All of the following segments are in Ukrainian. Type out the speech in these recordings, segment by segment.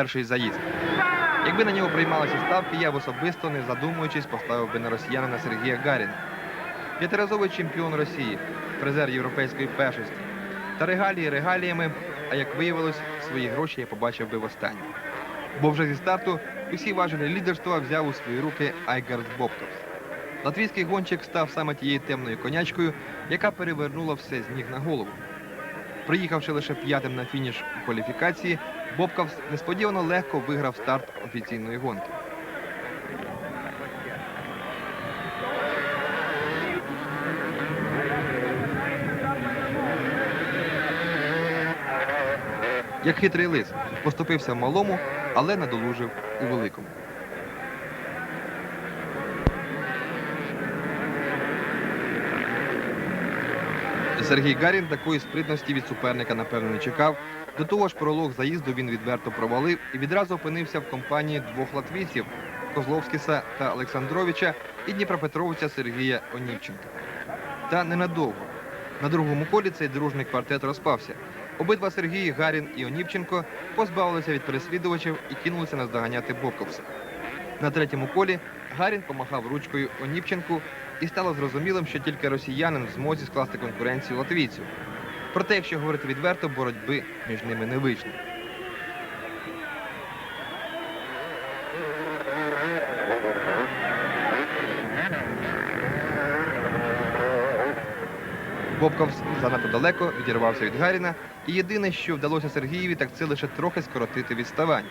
Перший заїзд. Якби на нього приймалися ставки, я б особисто, не задумуючись, поставив би на росіянина Сергія Гаріна. П'ятиразовий чемпіон Росії, призер європейської першості. Та регалії регаліями, а як виявилось, свої гроші я побачив би востаннє. Бо вже зі старту усі важелі лідерства взяв у свої руки Айгард Бобтовс. Латвійський гонщик став саме тією темною конячкою, яка перевернула все з ніг на голову. Приїхавши лише п'ятим на фініш у кваліфікації, Бобкавс несподівано легко виграв старт офіційної гонки. Як хитрий лис, поступився в малому, але надолужив у великому. Сергій Гарін такої спритності від суперника, напевно, не чекав. До того ж, пролог заїзду він відверто провалив і відразу опинився в компанії двох латвійців Козловськіса та Олександровича і Дніпропетровця Сергія Онівченка. Та ненадовго. На другому колі цей дружний квартет розпався. Обидва Сергії Гарін і Онівченко позбавилися від переслідувачів і кинулися наздоганяти Боковса. На третьому колі Гарін помахав ручкою Оніпченку і стало зрозумілим, що тільки росіянин в змозі скласти конкуренцію латвійцю. Проте, якщо говорити відверто, боротьби між ними не вийшло. Бобковс занадто далеко відірвався від Гаріна, і єдине, що вдалося Сергієві, так це лише трохи скоротити відставання.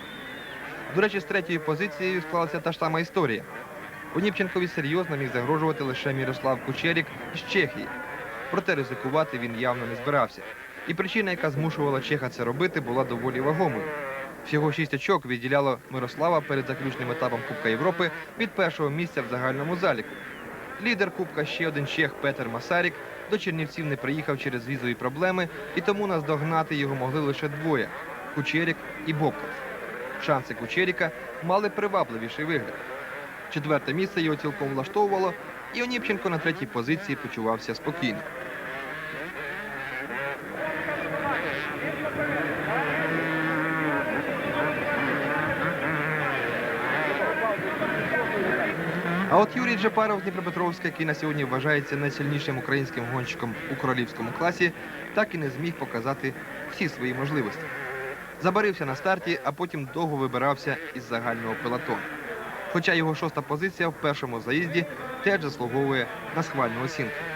До речі, з третьою позицією склалася та ж сама історія. Оніпченкові серйозно міг загрожувати лише Мірослав Кучерік з Чехії. Проте ризикувати він явно не збирався. І причина, яка змушувала Чеха це робити, була доволі вагомою. Всього шість очок відділяло Мирослава перед заключним етапом Кубка Європи від першого місця в загальному заліку. Лідер Кубка ще один чех Петер Масарік до Чернівців не приїхав через візові проблеми, і тому наздогнати його могли лише двоє Кучерік і Бобков. Шанси Кучеріка мали привабливіший вигляд. Четверте місце його цілком влаштовувало, і Оніпченко на третій позиції почувався спокійно. А от Юрій Джапаров Дніпропетровська, який на сьогодні вважається найсильнішим українським гонщиком у королівському класі, так і не зміг показати всі свої можливості. Забарився на старті, а потім довго вибирався із загального пелотону. Хоча його шоста позиція в першому заїзді теж заслуговує на схвальну оцінку.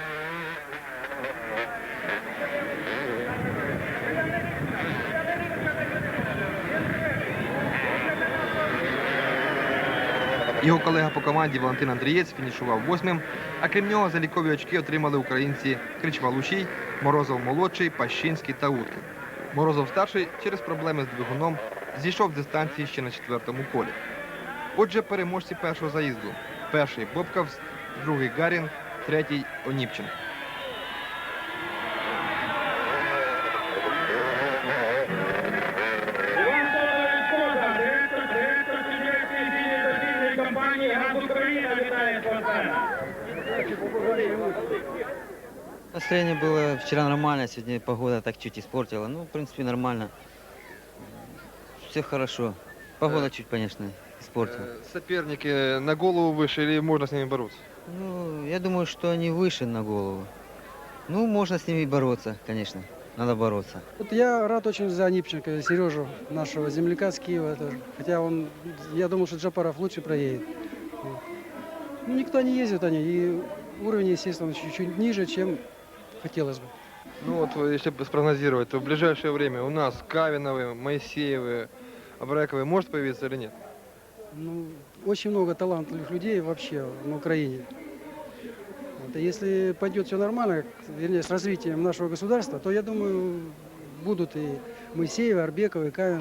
Його колега по команді Валентин Андрієць фінішував восьмим, а крім нього залікові очки отримали українці Кричвалушій, Морозов молодший, Пащинський та Уткин. Морозов старший через проблеми з двигуном зійшов з дистанції ще на четвертому колі. Отже, переможці першого заїзду. Перший Бобкавс, другий Гарін, третій Оніпченко. Настроение было вчера нормально, сегодня погода так чуть испортила. Ну, в принципе, нормально. Все хорошо. Погода чуть, конечно, испортила. Соперники на голову выше или можно с ними бороться? Ну, я думаю, что они выше на голову. Ну, можно с ними бороться, конечно. Надо бороться. Вот я рад очень за Нипченко, Сережу, нашего земляка с Киева тоже. Хотя он, я думал, что Джапаров лучше проедет. Вот. Ну, никто не ездит они, и уровень, естественно, чуть-чуть ниже, чем хотелось бы. Ну вот, э, если бы спрогнозировать, то в ближайшее время у нас Кавиновы, Моисеевы, Абраковы может появиться или нет? Ну, очень много талантливых людей вообще на Украине. Вот, и если пойдет все нормально, вернее, с развитием нашего государства, то я думаю, будут и Моисеевы, Арбековы, и Кавин.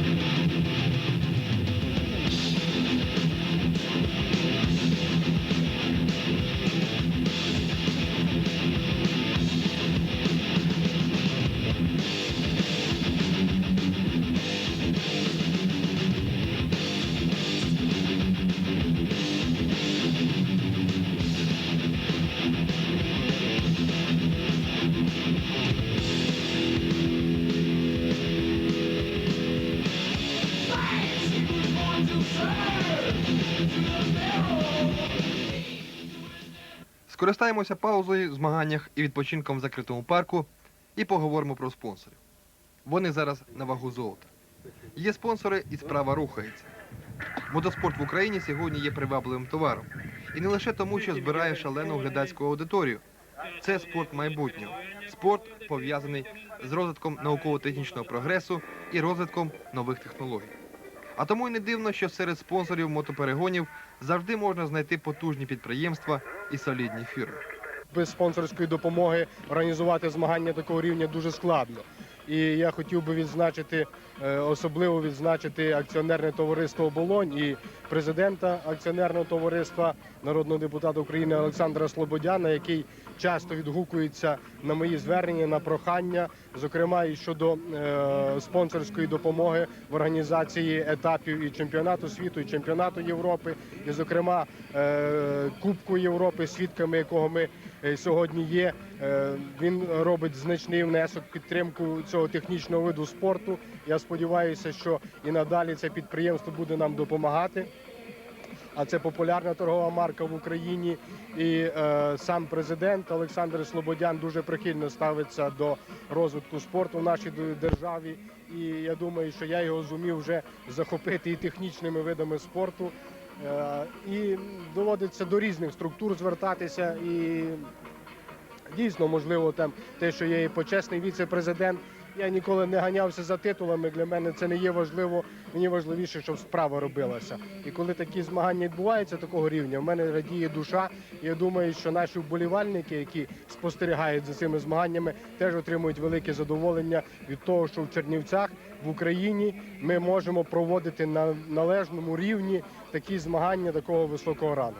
Скористаємося паузою змаганнях і відпочинком в закритому парку і поговоримо про спонсорів. Вони зараз на вагу золота. Є спонсори і справа рухається. Мотоспорт в Україні сьогодні є привабливим товаром. І не лише тому, що збирає шалену глядацьку аудиторію. Це спорт майбутнього. Спорт пов'язаний з розвитком науково-технічного прогресу і розвитком нових технологій. А тому й не дивно, що серед спонсорів мотоперегонів завжди можна знайти потужні підприємства і солідні фірми. без спонсорської допомоги організувати змагання такого рівня дуже складно. І я хотів би відзначити, особливо відзначити акціонерне товариство Оболонь і президента акціонерного товариства народного депутата України Олександра Слободяна, який часто відгукується на мої звернення, на прохання, зокрема і щодо е, спонсорської допомоги в організації етапів і чемпіонату світу, і чемпіонату Європи, і, зокрема, е, Кубку Європи, свідками якого ми е, сьогодні є. Е, Він робить значний внесок підтримку цього технічного виду спорту. Я сподіваюся, що і надалі це підприємство буде нам допомагати. А це популярна торгова марка в Україні. І е, сам президент Олександр Слободян дуже прихильно ставиться до розвитку спорту в нашій державі. І я думаю, що я його зумів вже захопити і технічними видами спорту. Е, і доводиться до різних структур звертатися. І дійсно, можливо, там те, що я і почесний віце-президент. Я ніколи не ганявся за титулами. Для мене це не є важливо. Мені важливіше, щоб справа робилася. І коли такі змагання відбуваються такого рівня, в мене радіє душа. Я думаю, що наші вболівальники, які спостерігають за цими змаганнями, теж отримують велике задоволення від того, що в Чернівцях в Україні ми можемо проводити на належному рівні такі змагання такого високого рангу.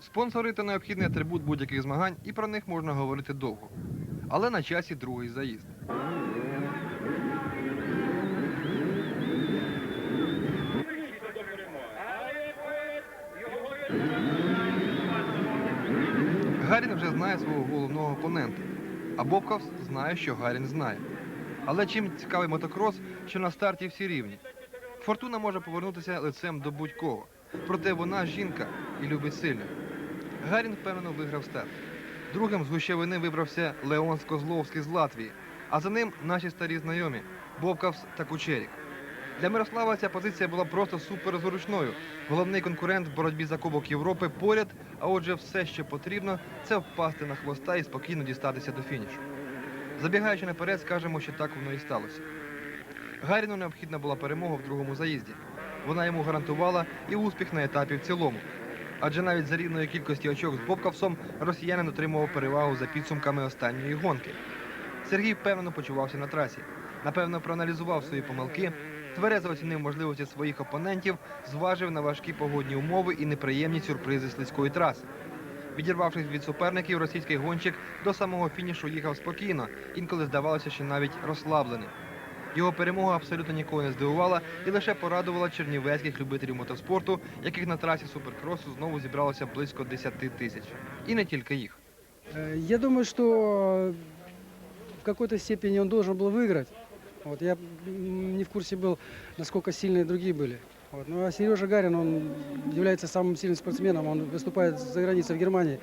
Спонсори та необхідний атрибут будь-яких змагань, і про них можна говорити довго. Але на часі другий заїзд. Гарін вже знає свого головного опонента. А Бобковс знає, що Гарін знає. Але чим цікавий мотокрос, що на старті всі рівні. Фортуна може повернутися лицем до будь-кого. Проте вона жінка і любить сильно. Гарін впевнено виграв старт. Другим з гущавини вибрався Леон Скозловський з Латвії, а за ним наші старі знайомі Бобкавс та Кучерік. Для Мирослава ця позиція була просто суперзручною. Головний конкурент в боротьбі за Кубок Європи поряд, а отже, все, що потрібно, це впасти на хвоста і спокійно дістатися до фінішу. Забігаючи наперед, скажемо, що так воно і сталося. Гаріну необхідна була перемога в другому заїзді. Вона йому гарантувала і успіх на етапі в цілому. Адже навіть за рівної кількості очок з Бобкавсом росіянин отримував перевагу за підсумками останньої гонки. Сергій впевнено почувався на трасі. Напевно, проаналізував свої помилки, тверезо оцінив можливості своїх опонентів, зважив на важкі погодні умови і неприємні сюрпризи слизької траси. Відірвавшись від суперників, російський гонщик до самого фінішу їхав спокійно, інколи здавалося, що навіть розслаблений. Його перемога абсолютно нікого не здивувала і лише порадувала чернівецьких любителів мотоспорту, яких на трасі суперкросу знову зібралося близько 10 тисяч. І не тільки їх. Э, Я думаю, что в какой-то степени он должен был выиграть. Вот, я не в курсе был, насколько сильные другие были. Вот. Ну, а Сережа Гарин, он является самым сильным спортсменом, он выступает за границей в Германии.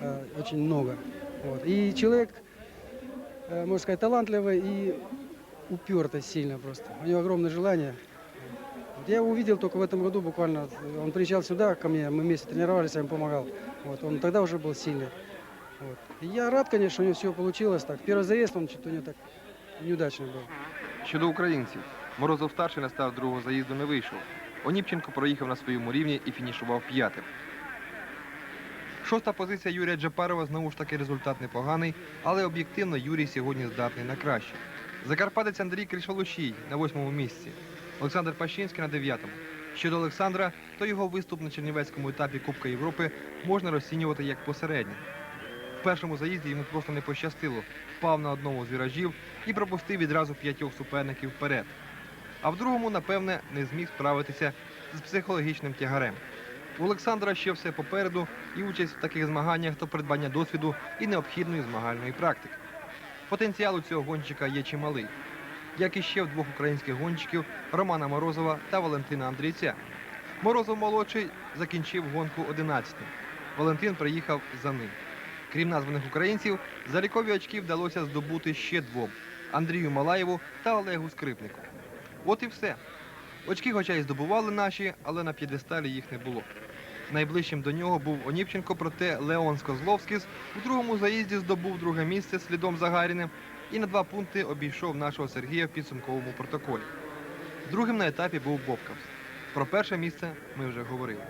э, очень много. Вот. И человек, э, можно сказать, талантливый и упертый сильно просто. У него огромное желание. Вот Я его увидел только в этом году буквально. Он приезжал сюда ко мне, мы вместе тренировались, я ему помогал. Вот. Он тогда уже был сильный. Вот. И я рад, конечно, у него все получилось так. Первый заезд он что-то у него так неудачный был. Щодо українців, Морозов старший на старт другого заїзду не вийшов. Оніпченко проїхав на своєму рівні і фінішував п'ятим. Шоста позиція Юрія Джапарова знову ж таки результат непоганий, але об'єктивно Юрій сьогодні здатний на краще. Закарпатець Андрій Кришалущій на восьмому місці, Олександр Пащинський на дев'ятому. Щодо Олександра, то його виступ на чернівецькому етапі Кубка Європи можна розцінювати як посередній. В першому заїзді йому просто не пощастило, впав на одному з віражів і пропустив відразу п'ятьох суперників вперед. А в другому, напевне, не зміг справитися з психологічним тягарем. У Олександра ще все попереду, і участь в таких змаганнях то придбання досвіду і необхідної змагальної практики. Потенціал у цього гонщика є чималий, як і ще в двох українських гонщиків Романа Морозова та Валентина Андрійця. Морозов молодший закінчив гонку 11-тим. Валентин приїхав за ним. Крім названих українців, залікові очки вдалося здобути ще двом Андрію Малаєву та Олегу Скрипнику. От і все. Очки, хоча й здобували наші, але на п'єдесталі їх не було. Найближчим до нього був Оніпченко, проте Леон Скозловськіс у другому заїзді здобув друге місце слідом за Гаріним і на два пункти обійшов нашого Сергія в підсумковому протоколі. Другим на етапі був Бобкавс. Про перше місце ми вже говорили.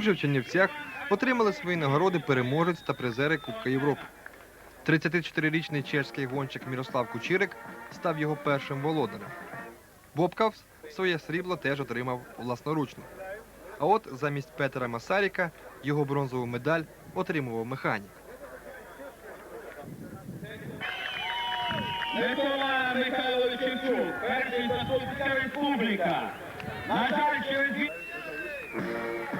Тут же Чернівцях отримали свої нагороди переможець та призери Кубка Європи. 34-річний чешський гонщик Мірослав Кучирик став його першим володарем. Бобкавс своє срібло теж отримав власноручно. А от замість Петера Масаріка його бронзову медаль отримував механік. Микола Михайлович Шевчук, перший заступник республіка. На жаль, через.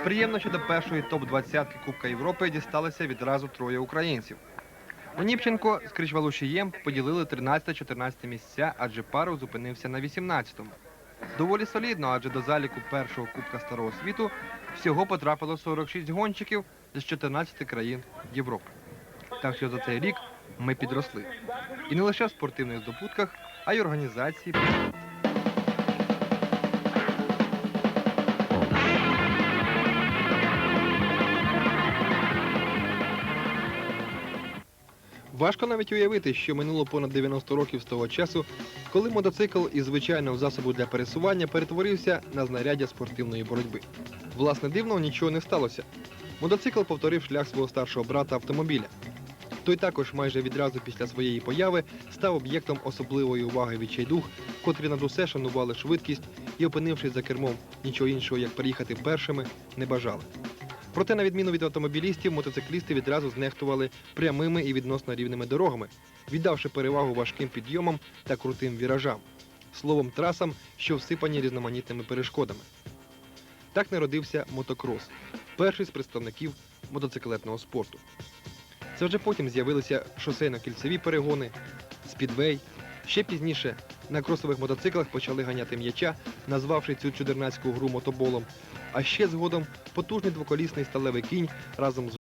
Приємно, що до першої топ-20 Кубка Європи дісталися відразу троє українців. Оніпченко з Кричвалушієм поділили 13-14 місця, адже пару зупинився на 18-му. Доволі солідно, адже до заліку першого Кубка Старого світу всього потрапило 46 гонщиків з 14 країн Європи. Так що за цей рік ми підросли. І не лише в спортивних здобутках, а й організації. Важко навіть уявити, що минуло понад 90 років з того часу, коли мотоцикл із звичайного засобу для пересування перетворився на знаряддя спортивної боротьби. Власне, дивного нічого не сталося. Мотоцикл повторив шлях свого старшого брата автомобіля. Той також майже відразу після своєї появи став об'єктом особливої уваги відчайдух, котрі над усе шанували швидкість і, опинившись за кермом нічого іншого, як приїхати першими, не бажали. Проте, на відміну від автомобілістів, мотоциклісти відразу знехтували прямими і відносно рівними дорогами, віддавши перевагу важким підйомам та крутим віражам, словом, трасам, що всипані різноманітними перешкодами. Так народився мотокрос, перший з представників мотоциклетного спорту. Це вже потім з'явилися шосейно-кільцеві перегони, спідвей. Ще пізніше на кросових мотоциклах почали ганяти м'яча, назвавши цю чудернацьку гру мотоболом. А ще згодом потужний двоколісний сталевий кінь разом з